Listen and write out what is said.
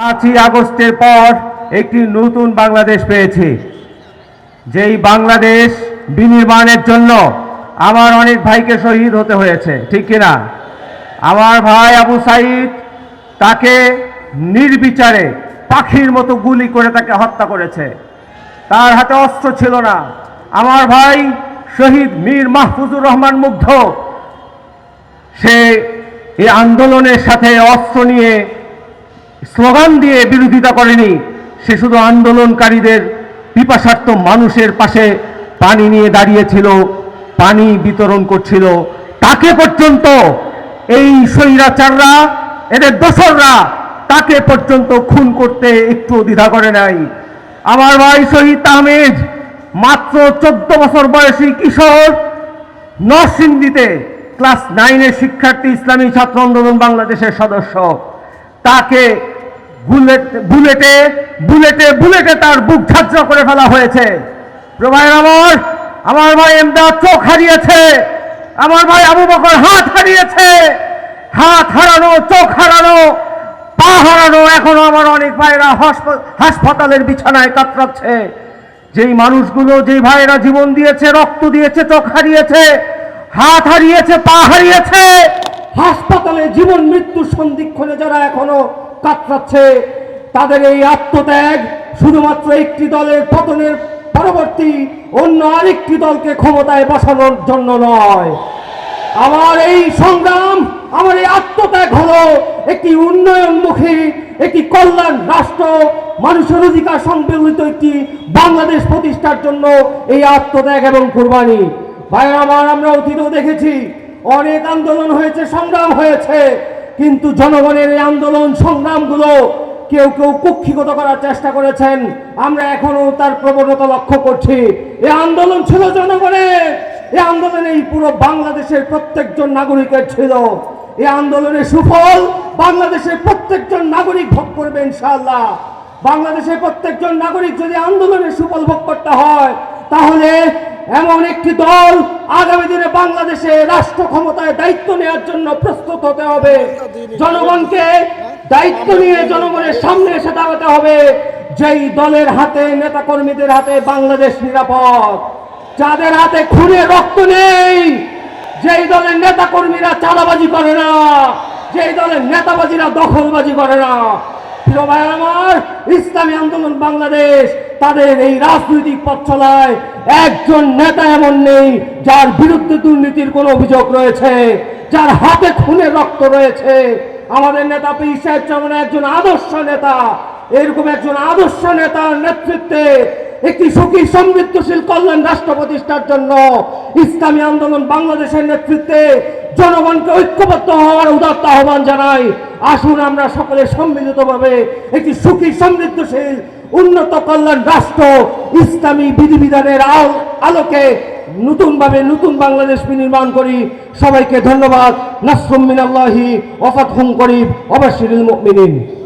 পাঁচই আগস্টের পর একটি নতুন বাংলাদেশ পেয়েছি। যেই বাংলাদেশ বিনির্মাণের জন্য আমার অনেক ভাইকে শহীদ হতে হয়েছে, ঠিক কিনা আমার ভাই আবু সাইদ তাকে নির্বিচারে পাখির মতো গুলি করে তাকে হত্যা করেছে। তার হাতে অস্ত্র ছিল না। আমার ভাই শহীদ মীর মাহফুজুর রহমান মুগ্ধ। সে এই আন্দোলনের সাথে অস্ত্র নিয়ে স্লোগান দিয়ে বিরোধিতা করেনি। সে শুধু আন্দোলনকারীদের পিপাসার্থ মানুষের পাশে পানি নিয়ে দাঁড়িয়েছিল, পানি বিতরণ করছিল। তাকে পর্যন্ত এই স্বৈরাচাররা, এদের দোসররা, তাকে পর্যন্ত খুন করতে একটু দ্বিধা করে নাই। আমার ভাই শহীদ আহমেদ, মাত্র চোদ্দ বছর বয়সী কিশোর, নরসিংদীতে ক্লাস নাইনের শিক্ষার্থী, ইসলামী ছাত্র আন্দোলন বাংলাদেশের সদস্য। তাকে বুলেট, বুলেটে বুলেটে তার বুক ঝাঁঝরা করে ফেলা হয়েছে। প্রভাইর আমার আমার ভাই এমদাদ চোখ হারিয়েছে। আমার ভাই আবু বকর হাত হারিয়েছে। হাত হারানো, চোখ হারানো, পা হারানো, এখনও আমার অনেক ভাইরা হসপ- হাসপাতালের বিছানায় কাতরাচ্ছে। যেই মানুষগুলো, যেই ভাইরা জীবন দিয়েছে, রক্ত দিয়েছে, চোখ হারিয়েছে, হাত হারিয়েছে, পা হারিয়েছে জীবন মৃত্যু সন্ধিক্ষণে যারা এখনও কাতরাচ্ছে, তাদের এই আত্মত্যাগ শুধুমাত্র একটি দলের পতনের পরবর্তী অন্য আরেকটি দলকে ক্ষমতায় বসানোর জন্য নয়। আমার এই সংগ্রাম, আমার এই আত্মত্যাগ হলো একটি উন্নয়নমুখী, একটি কল্যাণ রাষ্ট্র, মানুষের অধিকার সম্মিলিত একটি বাংলাদেশ প্রতিষ্ঠার জন্য এই আত্মত্যাগ এবং কুরবানি। ভাই আমার, আমরা অতীতেও দেখেছি অনেক আন্দোলন হয়েছে, সংগ্রাম হয়েছে, কিন্তু জনগণের এই আন্দোলন, সংগ্রামগুলো কেউ কেউ কুক্ষিগত করার চেষ্টা করেছেন। আমরা এখনও তার প্রবণতা লক্ষ্য করছি। এই আন্দোলন ছিল জনগণের এই আন্দোলনে এই পুরো বাংলাদেশের প্রত্যেকজন নাগরিকের ছিল। এই আন্দোলনের সুফল বাংলাদেশের প্রত্যেকজন নাগরিক ভোগ করবে ইনশাআল্লাহ। বাংলাদেশের প্রত্যেকজন নাগরিক যদি আন্দোলনের সুফল ভোগ করতে হয়, তাহলে এমন একটি দল আগামী দিনে বাংলাদেশে রাষ্ট্র ক্ষমতায় দায়িত্ব নেওয়ার জন্য প্রস্তুত হতে হবে। জনগণকে দায়িত্ব নিয়ে জনগণের সামনে এসে দাঁড়াতে হবে। যেই দলের হাতে, নেতাকর্মীদের হাতে বাংলাদেশ নিরাপদ, যাদের হাতে খুনে রক্ত নেই, যেই দলের নেতাকর্মীরা চাঁদাবাজি করে না, যেই দলের নেতাবাজিরা দখলবাজি করে না প্রিয় ভাই আমার, ইসলামী আন্দোলন বাংলাদেশ তাদের এই রাজনৈতিক পথ চলায় একজন নেতা এমন নেই যার বিরুদ্ধে দুর্নীতির কোনো অভিযোগ রয়েছে, যার হাতে খুনে রক্ত রয়েছে। আমাদের নেতা পীর সাহেব যেমন একজন আদর্শ নেতা, এরকম একজন আদর্শ নেতার নেতৃত্বে একটি সুখী, সমৃদ্ধশীল কল্যাণ রাষ্ট্র প্রতিষ্ঠার জন্য ইসলামী আন্দোলন বাংলাদেশের নেতৃত্বে জনগণকে ঐক্যবদ্ধ হওয়ার উদাত্ত আহ্বান জানাই। আসুন আমরা সকলে সম্মিলিতভাবে একটি সুখী, সমৃদ্ধশীল, উন্নত কল্যাণ রাষ্ট্র ইসলামী বিধিবিধানের আল- আলোকে নতুনভাবে নতুন বাংলাদেশ বিনির্মাণ করি। সবাইকে ধন্যবাদ। নাসরুম মিনাল্লাহি ওয়াফাতহুম করিব অবশ্যিল মুমিনিন।